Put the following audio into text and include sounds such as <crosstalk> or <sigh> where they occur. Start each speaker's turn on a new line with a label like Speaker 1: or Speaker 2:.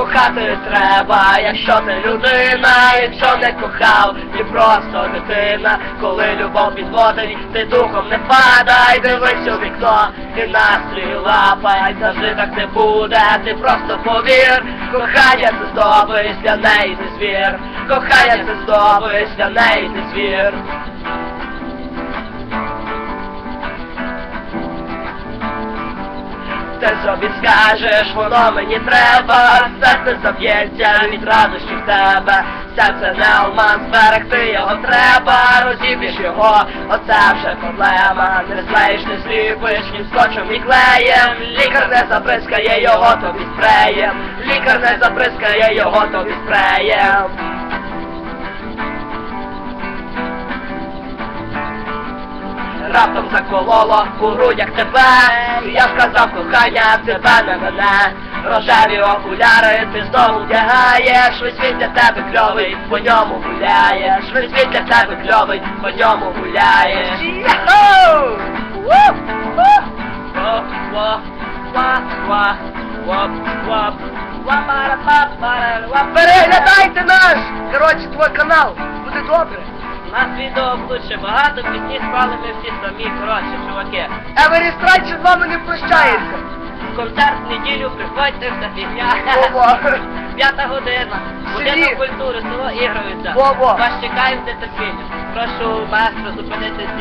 Speaker 1: Кохати треба, якщо ти людина, якщо не кохав, ти просто дитина, коли любов підводить, ти духом не падай, дивись у вікно і настрій лапай, завжди так не буде, ти просто повір, кохання це здобич, для неї ти звір, кохання це здобич, для неї ти звір. Ти собі скажеш, воно мені треба, серце заб'ється від радощі в тебе, серце не алмаз, зберегти його треба, розіб'єш його, оце вже проблема, не злеєш, не зліпиш, ні скотчем, ні клеєм, лікар не забризкає його тобі спреєм, лікар не забризкає його тобі спреєм. Раптом закололо у грудях тебе. Я сказав кохання, тебе не мене. Рожеві окуляри ти знову вдягаєш. Весь світ для тебе кльовий, по ньому гуляєш. Весь світ для тебе кльовий, по ньому гуляєш воп.
Speaker 2: Переглядайте наш, коротше, твій канал, буде добре.
Speaker 1: У нас відео лучше багато, пісні спали ми всі самі, коротше, чуваки.
Speaker 2: Every Strike з вами не прощається.
Speaker 1: Концерт в неділю, приходьте, вся фігня.
Speaker 2: Бо-бо. <laughs>
Speaker 1: П'ята година. Будинок культури, село Ігровиця.
Speaker 2: Бо-бо.
Speaker 1: Вас чекаємо нетерпінням. Прошу маестро зупинити